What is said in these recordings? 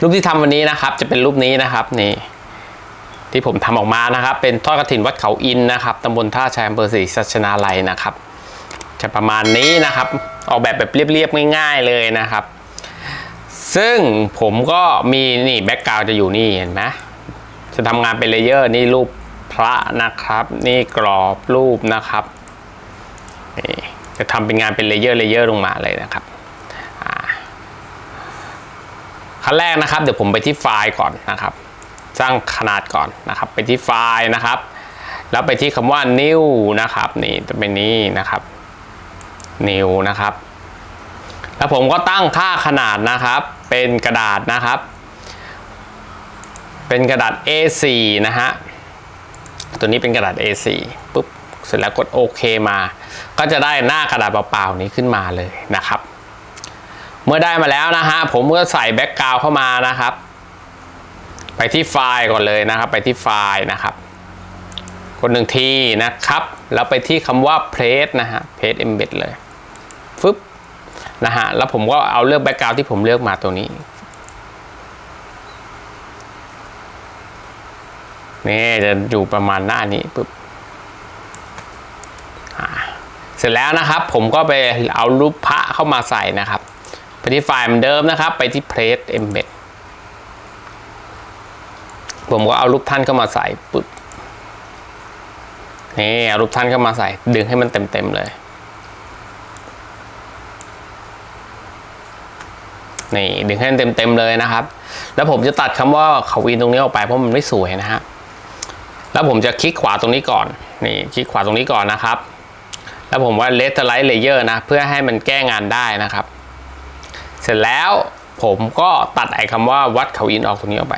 รูปที่ทำวันนี้นะครับ จะเป็นรูปนี้นะครับนี่ที่ผมทำออกมานะครับ เป็นทอดกระถินวัดเขาอินนะครับตำบลท่าชายอำเภอศรีสัชนาลัยนะครับ จะประมาณนี้นะครับ ออกแบบแบบเรียบๆง่าย ๆเลยนะครับ ซึ่งผมก็มีนี่แบ็กกราวจะอยู่นี่เห็นไหมจะทำงานเป็นเลเยอร์นี่รูปพระนะครับ นี่กรอบรูปนะครับนี่จะทำเป็นงานเป็นเลเยอร์เลเยอร์ลงมาเลยนะครับอ่า ขั้นแรกนะครับ เดี๋ยวผมไปที่ไฟล์ก่อนนะครับ สร้างขนาดก่อนนะครับ ไปที่ไฟล์นะครับ แล้วไปที่คำว่า new นะครับ นี่จะเป็นนี้นะครับ new นะครับ แล้วผมก็ตั้งค่าขนาดนะครับ เป็นกระดาษนะครับ เป็นกระดาษ A4 นะฮะตัวนี้เป็นกระดาษ A4 ปุ๊บเสร็จแล้วกดโอเคมา ก็จะได้หน้ากระดาษเปล่าๆนี้ขึ้นมาเลยนะครับ เมื่อได้มาแล้วนะฮะผมก็ใส่แบ็กกราวเข้ามานะครับ ไปที่ไฟล์ก่อนเลยนะครับ ไปที่ไฟล์นะครับกดหนึ่งทีนะครับ แล้วไปที่คำว่า place นะฮะ place embed เลยฟึบนะฮะแล้วผมก็เอาเลือกแบ็กกราวที่ผมเลือกมาตัวนี้นี่จะอยู่ประมาณหน้านี้ปุ๊บเสร็จแล้วนะครับ ผมก็ไปเอารูปพระเข้ามาใส่นะครับ ไปที่ไฟล์เหมือนเดิมนะครับ ไปที่ place embed ผมก็เอารูปท่านเข้ามาใส่ปุ๊บนี่เอารูปท่านเข้ามาใส่ ดึงให้มันเต็มๆเลย นี่ดึงให้เต็มเต็มๆเลยนะครับ แล้วผมจะตัดคำว่าเขาวินตรงนี้ออกไปเพราะมันไม่สวยนะฮะแล้วผมจะคลิกขวาตรงนี้ก่อน นี่คลิกขวาตรงนี้ก่อนนะครับ แล้วผมว่า Let the Light Layer นะ เพื่อให้มันแก้งานได้นะครับ เสร็จแล้วผมก็ตัดไอ้คำว่าวัดเขาอินออกตรงนี้ออกไป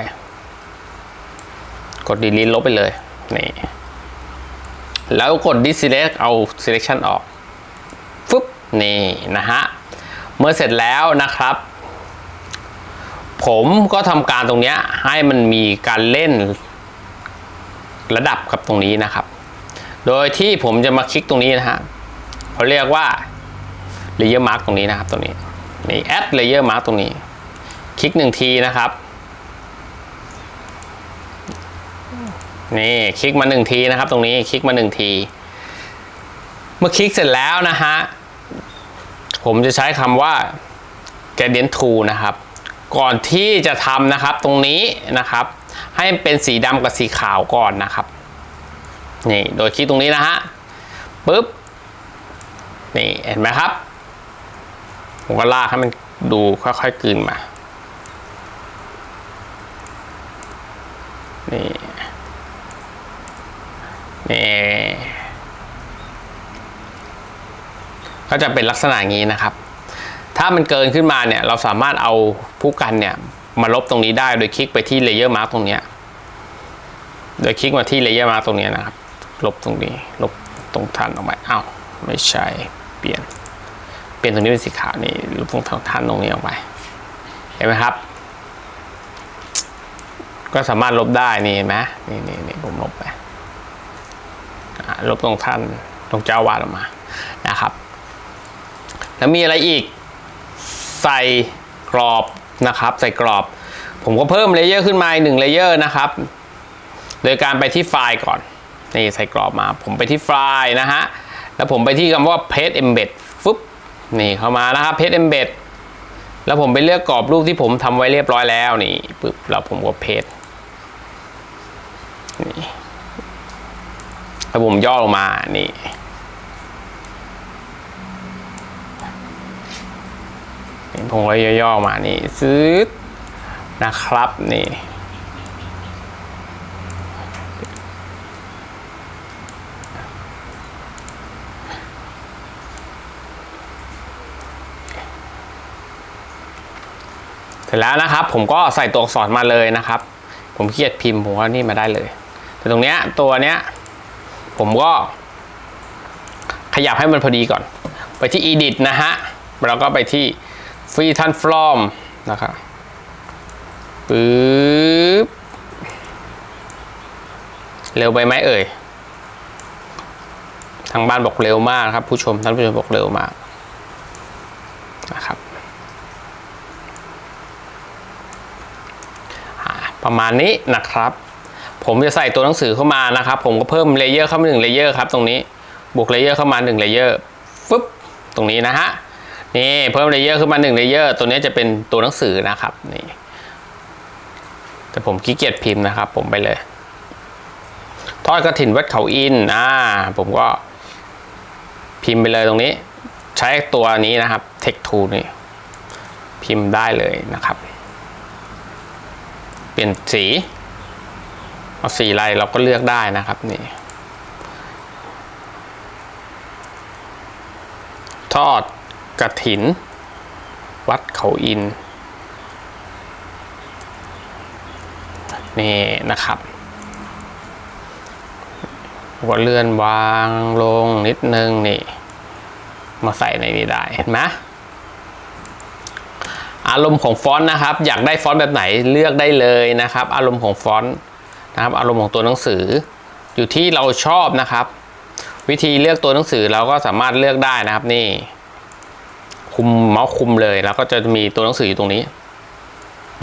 กด delete ลบไปเลยนี่แล้วกด deselect เอา selection ออกฟึบนี่นะฮะ เมื่อเสร็จแล้วนะครับ ผมก็ทำการตรงนี้ให้มันมีการเล่นระดับกับตรงนี้นะครับ โดยที่ผมจะมาคลิกตรงนี้นะฮะเขาเรียกว่า layer mark ตรงนี้นะครับตรงนี้ นี่ add layer mark ตรงนี้ คลิกหนึ่งทีนะครับ นี่คลิกมาหนึ่งทีนะครับ ตรงนี้คลิกมาหนึ่งที เมื่อคลิกเสร็จแล้วนะฮะ ผมจะใช้คำว่า gradient tool นะครับ ก่อนที่จะทำนะครับตรงนี้นะครับ ให้เป็นสีดำกับสีขาวก่อนนะครับ นี่โดยคลิกตรงนี้นะฮะปุ๊บนี่เห็นไหมครับ ผมก็ลากให้มันดูค่อยๆกลืนมา นี่ นี่ ก็จะเป็นลักษณะนี้นะครับ ถ้ามันเกินขึ้นมาเนี่ย เราสามารถเอาผู้กันเนี่ย มาลบตรงนี้ได้โดยคลิกไปที่เลเยอร์มาร์กตรงเนี้ยโดยคลิกมาที่เลเยอร์มาร์กตรงเนี้ยนะครับ ลบตรงนี้ ลบตรงทันออกไปอ้าวไม่ใช่ เปลี่ยน เปลี่ยนตรงนี้เป็นสีขาวนี่ลบตรงทันตรงนี้ออกไป เห็นไหมครับ ก็สามารถลบได้นี่เห็นไหมนี่นี่นี่ผมลบไปลบตรงท่านตรงเจ้าวาดออกมานะครับ แล้วมีอะไรอีกใส่กรอบนะครับ ใส่กรอบ ผมก็เพิ่มเลเยอร์ขึ้นมาอีกหนึ่งเลเยอร์นะครับ โดยการไปที่ไฟล์ก่อนนี่ใส่กรอบมา ผมไปที่ไฟล์นะฮะแล้วผมไปที่คำว่า paste embed นี่เข้ามานะครับ paste embed แล้วผมไปเลือกกรอบรูปที่ผมทำไว้เรียบร้อยแล้วนี่ปึ๊บแล้วผมก็ paste นี่แล้วผมย่อลงมานี่ผมก็ย่อๆมานี่ซื้อนะครับนี่ เสร็จแล้วนะครับ ผมก็ใส่ตัวอักษรมาเลยนะครับ ผมขี้เกียจพิมพ์ผมก็นี่มาได้เลย แต่ตรงเนี้ยตัวเนี้ย ผมก็ ขยับให้มันพอดีก่อน ไปที่ edit นะฮะแล้วก็ไปที่ฟรีทันฟลอมนะครับปึ๊บเร็วไปไหมเอ่ย ทางบ้านบอกเร็วมากครับ ผู้ชมท่านผู้ชมบอกเร็วมากนะครับ ประมาณนี้นะครับ ผมจะใส่ตัวหนังสือเข้ามานะครับ ผมก็เพิ่มเลเยอร์เข้ามาหนึ่งเลเยอร์ครับตรงนี้บวกเลเยอร์เข้ามาหนึ่งเลเยอร์ฟึบตรงนี้นะฮะนี่เพิ่มเลเยอร์ขึ้นมาหนึ่งเลเยอร์ตัวนี้จะเป็นตัวหนังสือนะครับนี่แต่ผมขี้เกียจพิมพ์นะครับ ผมไปเลย ทอดกระถินวัดเขาอินอ่าผมก็พิมพ์ไปเลยตรงนี้ ใช้ตัวนี้นะครับ Text Tool นี่พิมพ์ได้เลยนะครับ เปลี่ยนสีเอาสีอะไรเราก็เลือกได้นะครับนี่ทอดกระถิน วัดเขาอิน นี่นะครับก็เลื่อนวางลงนิดนึงนี่ มาใส่ในนี้ได้เห็นไหม อารมณ์ของฟอนต์นะครับ อยากได้ฟอนต์แบบไหนเลือกได้เลยนะครับ อารมณ์ของฟอนต์นะครับ อารมณ์ของตัวหนังสือ อยู่ที่เราชอบนะครับ วิธีเลือกตัวหนังสือเราก็สามารถเลือกได้นะครับนี่ คุมเมาส์คุมเลย แล้วก็จะมีตัวหนังสืออยู่ตรงนี้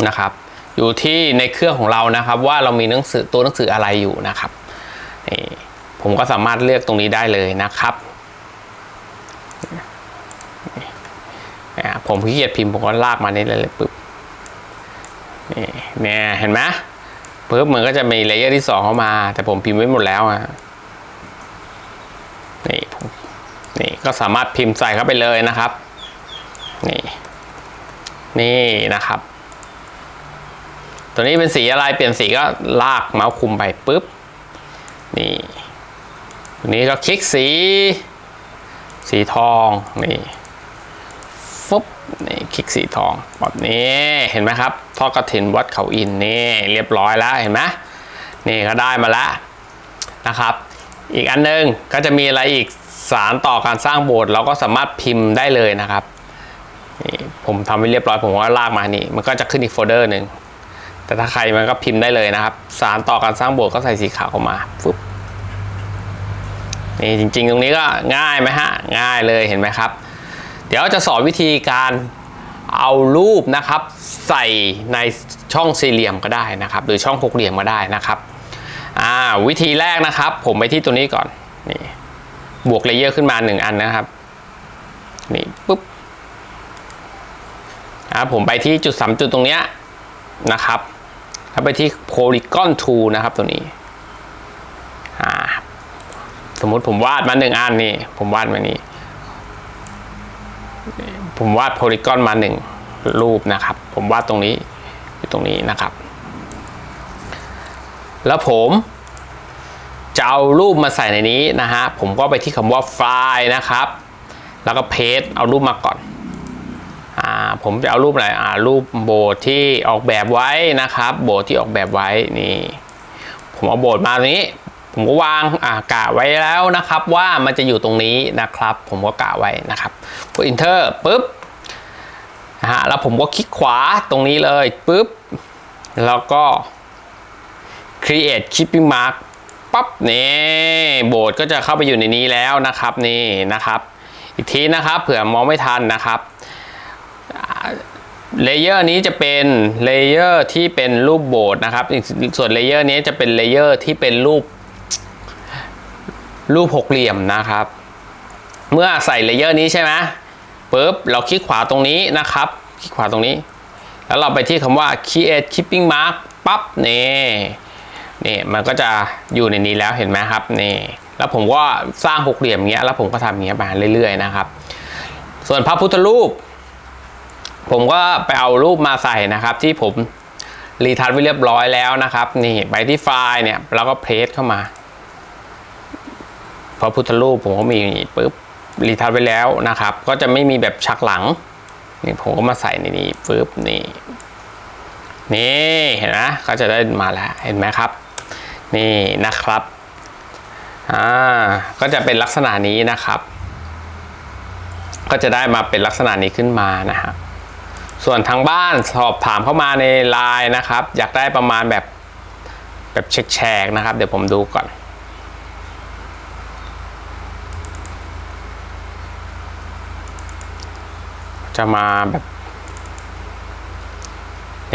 นะครับ อยู่ที่ในเครื่องของเรานะครับ ว่าเรามีหนังสือตัวหนังสืออะไรอยู่นะครับนี่ผมก็สามารถเลือกตรงนี้ได้เลยนะครับ ผมขี้เกียจพิมพ์ผมก็ลากมานี่เลยเลยปึ๊บนี่เนี่ยเห็นไหมปึ๊บมันก็จะมีเลเยอร์ที่สองเข้ามา แต่ผมพิมพ์ไว้หมดแล้วอะนี่ผมนี่ก็สามารถพิมพ์ใส่เข้าไปเลยนะครับ นี่ นี่นะครับ ตัวนี้เป็นสีอะไรเปลี่ยนสีก็ลากเมาส์คุมไปปุ๊บ นี่ตัวนี้ก็คลิกสี สีทอง นี่ นี่คลิกสีทองแบบนี้เห็นไหมครับทอดกระถินวัดเขาอินนี่เรียบร้อยแล้วเห็นไหมนี่ก็ได้มาแล้วนะครับ อีกอันนึงก็จะมีอะไรอีกสารต่อการสร้างโบสถ์เราก็สามารถพิมพ์ได้เลยนะครับนี่ผมทำไว้เรียบร้อยผมก็ลากมานี่มันก็จะขึ้นอีกโฟลเดอร์หนึ่งแต่ถ้าใครมันก็พิมพ์ได้เลยนะครับ สารต่อการสร้างโบสถ์ก็ใส่สีขาวเข้ามาฟึบนี่จริง ๆ ตรงนี้ก็ง่ายไหมฮะง่ายเลยเห็นไหมครับ ดี๋ยวจะสอนวิธีการเอารูปนะครับ ใส่ในช่องสี่เหลี่ยมก็ได้นะครับ หรือช่องหกเหลี่ยมก็ได้นะครับอ่าวิธีแรกนะครับ ผมไปที่ตัวนี้ก่อนนี่บวกเลเยอร์ขึ้นมาหนึ่งอันนะครับนี่ปุ๊บผมไปที่จุดสามจุดตรงเนี้ยนะครับแล้วไปที่ polygon tool นะครับตัวนี้อ่าสมมติผมวาดมาหนึ่งอันนี่ผมวาดมานี่ ผมวาด polygon มาหนึ่งรูปนะครับ ผมวาดตรงนี้อยู่ตรงนี้นะครับ แล้วผมจะเอารูปมาใส่ในนี้นะฮะ ผมก็ไปที่คำว่าไฟล์นะครับ แล้วก็เพจเอารูปมาก่อนอ่าผมจะเอารูปอะไรอ่ารูปโบสถ์ที่ออกแบบไว้นะครับ โบสถ์ที่ออกแบบไว้นี่ ผมเอาโบสถ์มาตรงนี้ ผมก็วางอ่ากะไว้แล้วนะครับ ว่ามันจะอยู่ตรงนี้นะครับ ผมก็กะไว้นะครับกด enter ปุ๊บนะฮะแล้วผมก็คลิกขวาตรงนี้เลยปุ๊บแล้วก็ create shipping mark ปั๊บนี่โบสถ์ก็จะเข้าไปอยู่ในนี้แล้วนะครับนี่นะครับ อีกทีนะครับเผื่อมองไม่ทันนะครับเลเยอร์นี้จะเป็นเลเยอร์ที่เป็นรูปโบสถ์นะครับ ส่วนเลเยอร์นี้จะเป็นเลเยอร์ที่เป็นรูป รูปหกเหลี่ยมนะครับ เมื่อใส่เลเยอร์นี้ใช่ไหมปุ๊บเราคลิกขวาตรงนี้นะครับ คลิกขวาตรงนี้ แล้วเราไปที่คำว่า create shipping mark ปั๊บนี่นี่มันก็จะอยู่ในนี้แล้วเห็นไหมครับนี่แล้วผมก็สร้างหกเหลี่ยมเงี้ยแล้วผมก็ทำเงี้ยไปเรื่อยๆนะครับ ส่วนพระพุทธรูป ผมก็ไปเอารูปมาใส่นะครับที่ผมรีทัชไว้เรียบร้อยแล้วนะครับ นี่ไปที่ไฟล์เนี่ยแล้วก็เพลสเข้ามา ระพุทธรูปผมก็มีปุ๊บรีทัชไว้แล้วนะครับ ก็จะไม่มีแบบชักหลังนี่ผมก็มาใส่ในนี้ปุ๊บนี่นี่เห็นไหมก็จะได้มาแล้วเห็นไหมครับ นี่นะครับอ่าก็จะเป็นลักษณะนี้นะครับ ก็จะได้มาเป็นลักษณะนี้ขึ้นมานะฮะส่วนทางบ้านสอบถามเข้ามาในไลน์นะครับ อยากได้ประมาณแบบแบบแชกๆนะครับ เดี๋ยวผมดูก่อน จะมาแบบ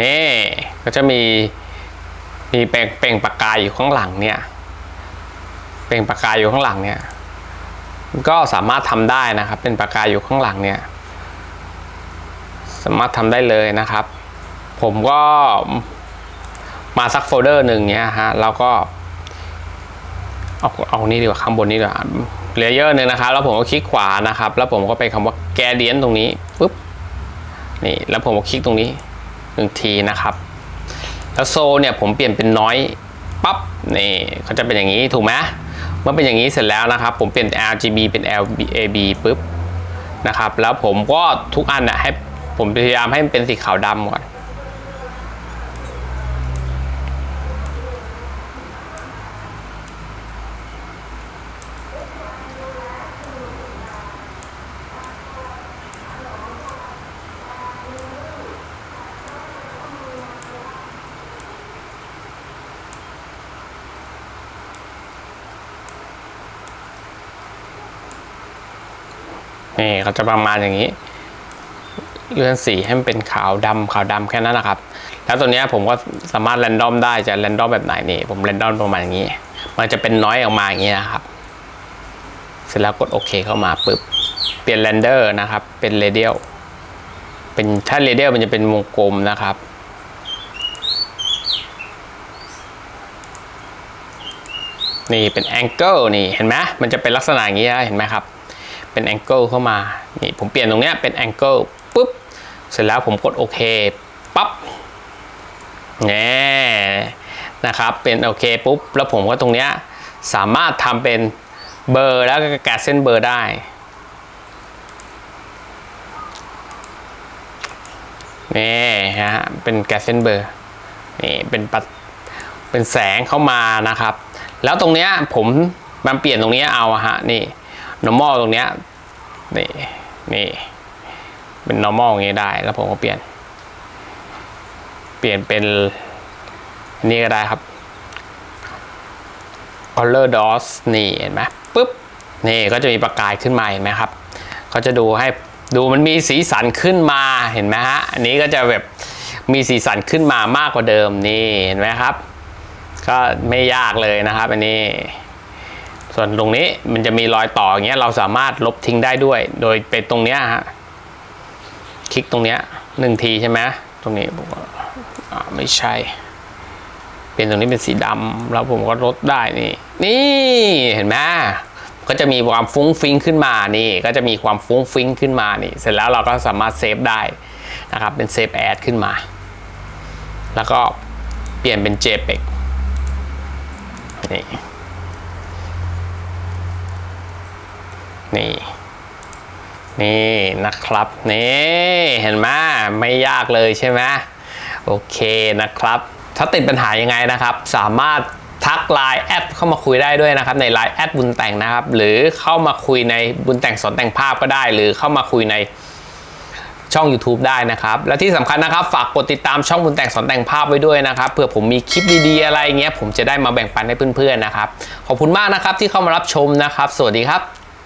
นี่ก็จะมีมีเปล่งเปล่งประกายอยู่ข้างหลังเนี่ย เปล่งประกายอยู่ข้างหลังเนี่ยก็สามารถทำได้นะครับ เป็นประกายอยู่ข้างหลังเนี่ย สามารถทำได้เลยนะครับ ผมก็มาสักโฟลเดอร์หนึ่งเนี้ยฮะแล้วก็เอาเอานี่ดีกว่าข้างบนนี่ดีกว่า เลเยอร์หนึ่งนะครับ แล้วผมก็คลิกขวานะครับ แล้วผมก็ไปคำว่าแกเดียนตรงนี้ปุ๊บนี่แล้วผมก็คลิกตรงนี้หนึ่งทีนะครับ แล้วโซเนี่ยผมเปลี่ยนเป็นน้อยปั๊บนี่เขาจะเป็นอย่างนี้ถูกไหมเมื่อเป็นอย่างนี้เสร็จแล้วนะครับ ผมเปลี่ยน RGB เป็น LAB ปุ๊บนะครับ แล้วผมก็ทุกอันนะให้ผมพยายามให้มันเป็นสีขาวดำก่อน นี่เขาจะประมาณอย่างนี้เลื่อนสีให้มันเป็นขาวดำขาวดำแค่นั้นนะครับ แล้วตัวนี้ผมก็สามารถแรนดอมได้จะแรนดอมแบบไหนนี่ผมแรนดอมประมาณอย่างนี้ มันจะเป็นน้อยออกมาอย่างนี้นะครับ เสร็จแล้วกดโอเคเข้ามาปุ๊บเปลี่ยนเรนเดอร์นะครับ เป็นเรเดียลเป็นถ้าเรเดียลมันจะเป็นวงกลมนะครับนี่เป็นแองเกิลนี่เห็นไหมมันจะเป็นลักษณะอย่างนี้เห็นไหมครับ เป็นแองเกิลเข้ามา นี่ผมเปลี่ยนตรงเนี้ยเป็นแองเกิลปุ๊บ เสร็จแล้วผมกดโอเคปั๊บแน่นะครับ เป็นโอเคปุ๊บ แล้วผมก็ตรงเนี้ยสามารถทำเป็นเบอร์แล้วก็แกะเส้นเบอร์ได้นี่ฮะเป็นแกะเส้นเบอร์นี่เป็นปัดเป็นแสงเข้ามานะครับ แล้วตรงเนี้ยผมมันเปลี่ยนตรงนี้เอาฮะนี่ normal ตรงเนี้ยนี่นี่เป็น normal อย่างงี้ยได้ แล้วผมก็เปลี่ยน เปลี่ยนเป็นนี่ก็ได้ครับ color DOS นี่เห็นไหมปุ๊บนี่ก็จะมีประกายขึ้นมาเห็นไหมครับเขาจะดูให้ดูมันมีสีสันขึ้นมาเห็นไหมฮะอันนี้ก็จะแบบมีสีสันขึ้นมามากกว่าเดิมนี่เห็นไหมครับ ก็ไม่ยากเลยนะครับ อันนี้ ส่วนตรงนี้มันจะมีรอยต่ออย่างเงี้ยเราสามารถลบทิ้งได้ด้วย โดยเป็นตรงเนี้ยฮะคลิกตรงเนี้ยหนึ่งทีใช่ไหมตรงนี้ผมก็ไม่ใช่ เป็นตรงนี้เป็นสีดำแล้วผมก็ลดได้นี่ นี่เห็นไหมก็จะมีความฟุ้งฟิ้งขึ้นมานี่ ก็จะมีความฟุ้งฟิ้งขึ้นมานี่ เสร็จแล้วเราก็สามารถเซฟได้นะครับ เป็นเซฟแอดขึ้นมา แล้วก็เปลี่ยนเป็น JPEG นี่ นี่นี่นะครับนี่เห็นไหมไม่ยากเลยใช่ไหมโอเคนะครับ ถ้าติดปัญหายังไงนะครับ สามารถทักไลน์แอดเข้ามาคุยได้ด้วยนะครับ ในไลน์แอดบุญแต่งนะครับ หรือเข้ามาคุยในบุญแต่งสอนแต่งภาพก็ได้ หรือเข้ามาคุยในช่อง YouTube ได้นะครับ และที่สำคัญนะครับ ฝากกดติดตามช่องบุญแต่งสอนแต่งภาพไว้ด้วยนะครับเผื่อผมมีคลิปดีๆอะไรเงี้ยผมจะได้มาแบ่งปันให้เพื่อนๆนะครับขอบคุณมากนะครับที่เข้ามารับชมนะครับ สวัสดีครับ